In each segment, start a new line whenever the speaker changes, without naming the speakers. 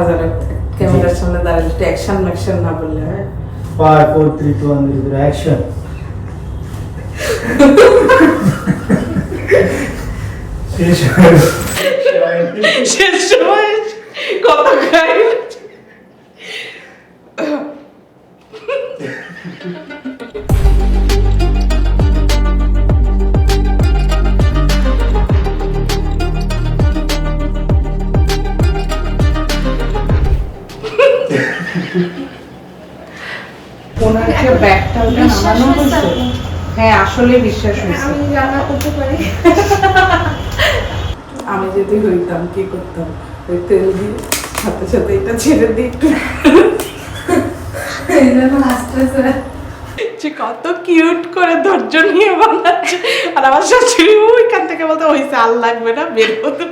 হাজারে ক্যামেরার সামনে দাঁড়ালে একটু অ্যাকশন ম্যাকশন না বললে হয়
Five, four, three, two, one, zero, zero, action. শেষ হয়ে গেল।
শেষ সময় কত খাই ওনাকে ব্যাগটা ওটা নামানো
হয়েছে
হয়েছে? হ্যাঁ আসলে বিশ্বাস হয়েছে।
আমি করতে পারি।
আমি যদি হইতাম কি করতাম? ওই তেল দিয়ে সাথে সাথে এটা ছেড়ে দিই একটু
এই জন্য
যে কত কিউট করে ধৈর্য নিয়ে বানাচ্ছে। আর আমার শাশুড়ি ওইখান থেকে বলতে হয়েছে আর লাগবে না বের হতে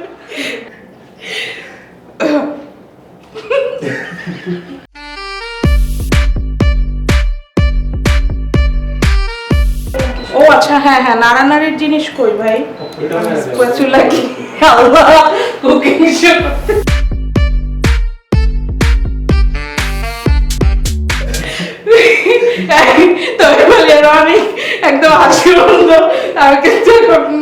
আচ্ছা হ্যাঁ হ্যাঁ নাড়ানাড়ির জিনিস কই ভাই? স্প্যাচুলা কি আল্লাহ কুকিং শো তবে বলি অনেক একদম হাসি বন্ধ আর এখন